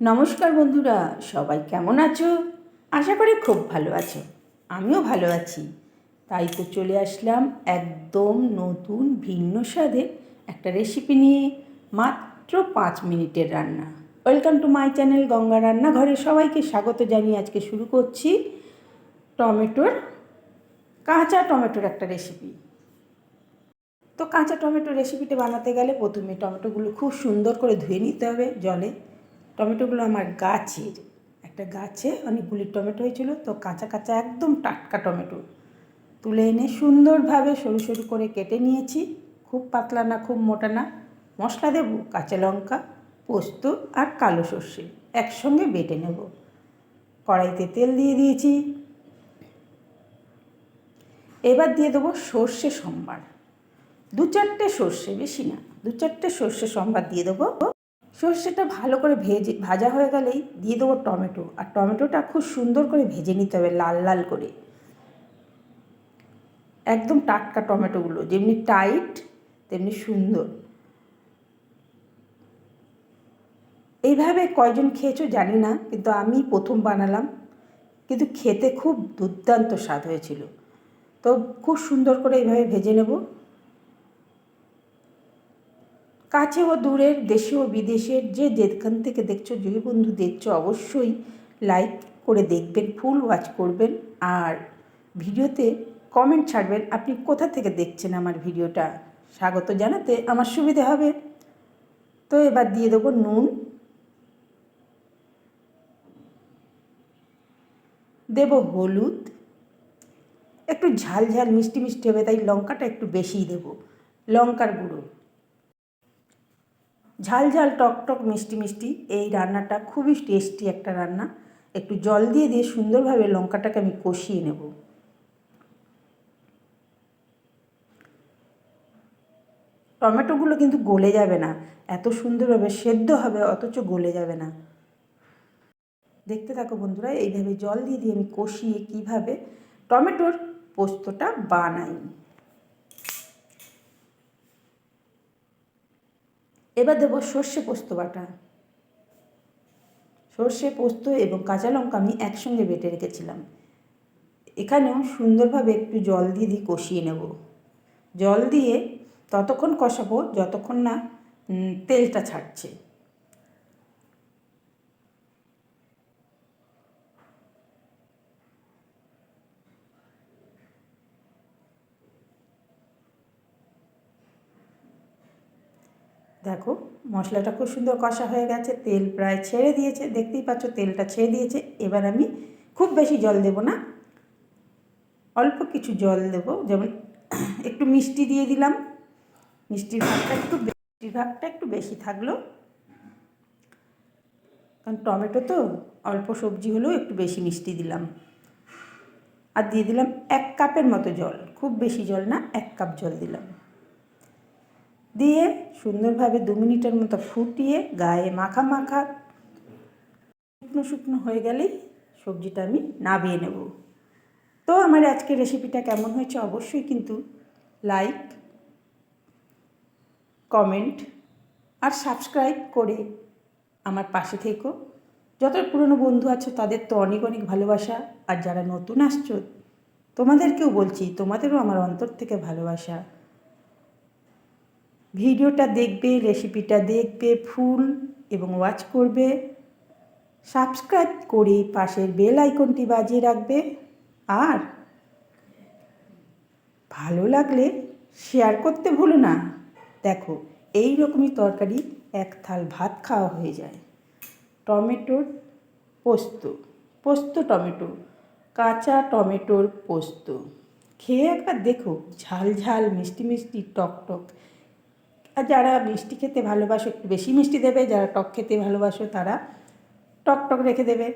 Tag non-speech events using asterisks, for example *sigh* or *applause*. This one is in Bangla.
নমস্কার বন্ধুরা, সবাই কেমন আছো? আশা করি খুব ভালো আছো। আমিও ভালো আছি। তাই তো চলে আসলাম একদম নতুন ভিন্ন স্বাদে একটা রেসিপি নিয়ে মাত্র পাঁচ মিনিটের রান্না। Welcome to my channel Ganga রান্নাঘরে সবাইকে স্বাগত জানিয়ে আজকে শুরু করছি টমেটোর, কাঁচা টমেটোর একটা রেসিপি তো কাঁচা টমেটো রেসিপিটা বানাতে গেলে প্রথমে টমেটোগুলো খুব সুন্দর করে ধুয়ে নিতে হবে জলে। টমেটোগুলো আমার গাছের। একটা গাছে অনেকগুলি টমেটো হয়েছিল, তো কাঁচা কাঁচা একদম টাটকা টমেটো। তুলে এনে সুন্দরভাবে সরু সরু করে কেটে নিয়েছি। খুব পাতলা না, খুব মোটা না। মশলা দেবো, কাঁচা লঙ্কা, পোস্ত আর কালো সর্ষে একসঙ্গে বেটে নেব। কড়াইতে তেল দিয়ে দিয়েছি। এবার দিয়ে দেবো সর্ষে সম্বার। দু চারটে সর্ষে, বেশি না, দু চারটে সর্ষে সম্বার দিয়ে দেবো। সর্ষেটা ভালো করে ভেজে, ভাজা হয়ে গেলেই দিয়ে দেবো টমেটো। আর টমেটোটা খুব সুন্দর করে ভেজে নিতে হবে লাল লাল করে। একদম টাটকা টমেটোগুলো, যেমনি টাইট, তেমনি সুন্দর। এইভাবে কয়জন খেয়েছো জানি না, কিন্তু আমি প্রথম বানালাম। কিন্তু খেতে খুব দুর্দান্ত স্বাদ হয়েছিল। তো খুব সুন্দর করে এইভাবে ভেজে নেব। কাছে ও দূরের দেশে ও বিদেশের যে যেখান থেকে দেখছ যে বন্ধু দেখছ, অবশ্যই লাইক করে দেখবেন ফুল ওয়াচ করবেন। আর ভিডিওতে কমেন্ট ছাড়বেন, আপনি কোথা থেকে দেখছেন আমার ভিডিওটা? স্বাগত জানাতে আমার সুবিধে হবে। তো এবার দিয়ে দেবো নুন। দেব হলুদ। একটু ঝাল ঝাল, মিষ্টি মিষ্টি হবে, তাই লঙ্কাটা একটু বেশিই দেব। লঙ্কার গুঁড়ো। ঝাল ঝাল টক টক মিষ্টি মিষ্টি, এই রান্নাটা খুবই টেস্টি একটা রান্না। একটু জল দিয়ে দিয়ে সুন্দরভাবে লঙ্কাটাকে আমি কষিয়ে নেব। টমেটোগুলো কিন্তু গলে যাবে না, এত সুন্দরভাবে সেদ্ধ হবে, অথচ গলে যাবে না। দেখতে থাকো বন্ধুরা, এইভাবে জল দিয়ে দিয়ে আমি কষিয়ে কীভাবে টমেটোর পোস্তটা বানাই। এবার দেবো সর্ষে পোস্ত বাটা। সর্ষে পোস্ত এবং কাঁচা লঙ্কা আমি একসঙ্গে বেটে রেখেছিলাম। এখানেও সুন্দরভাবে একটু জল দিয়ে দিয়ে কষিয়ে নেব। জল দিয়ে ততক্ষণ কষাবো, যতক্ষণ না তেলটা ছাড়ছে। দেখো, মশলাটা খুব সুন্দর কষা হয়ে গেছে, তেল প্রায় ছেড়ে দিয়েছে, দেখতেই পাচ্ছ তেলটা ছেড়ে দিয়েছে, এবার আমি খুব বেশি জল দেব না, অল্প কিছু জল দেব, যেমন *clears throat* একটু মিষ্টি দিয়ে দিলাম, মিষ্টির ভাগটা একটু মিষ্টির ভাগটা একটু বেশি থাকল, কারণ টমেটো তো অল্প সবজি হলেও একটু বেশি মিষ্টি দিলাম, আর দিয়ে দিলাম এক কাপের মতো জল, খুব বেশি জল না, এক কাপ জল দিলাম। দিয়ে সুন্দরভাবে দু মিনিটের মতো ফুটিয়ে গায়ে মাখা মাখা শুকনো শুকনো হয়ে গেলেই সবজিটা আমি নাবিয়ে নেব। তো আমার আজকের রেসিপিটা কেমন হয়েছে অবশ্যই কিন্তু লাইক কমেন্ট আর সাবস্ক্রাইব করে আমার পাশে থেকো। যত পুরনো বন্ধু আছো তাদের তো অনেক অনেক ভালোবাসা আর যারা নতুন আসছো তোমাদেরকেও বলছি তোমাদেরও আমার অন্তর থেকে ভালোবাসা। ভিডিওটা দেখবে, রেসিপিটা দেখবে, ফুল এবং ওয়াচ করবে। সাবস্ক্রাইব করে পাশের বেল আইকনটি বাজিয়ে রাখবে। আর ভালো লাগলে শেয়ার করতে ভুলো না। দেখো এই রকমই তরকারি এক থাল ভাত খাওয়া হয়ে যায়। টমেটোর পোস্ত পোস্ত টমেটো, কাঁচা টমেটোর পোস্ত। খেয়ে একবার দেখো, ঝাল ঝাল, মিষ্টি মিষ্টি, টক টক। আর যারা মিষ্টি খেতে ভালোবাসো, একটু বেশি মিষ্টি দেবে, যারা টক খেতে ভালোবাসো তারা টক টক রেখে দেবে।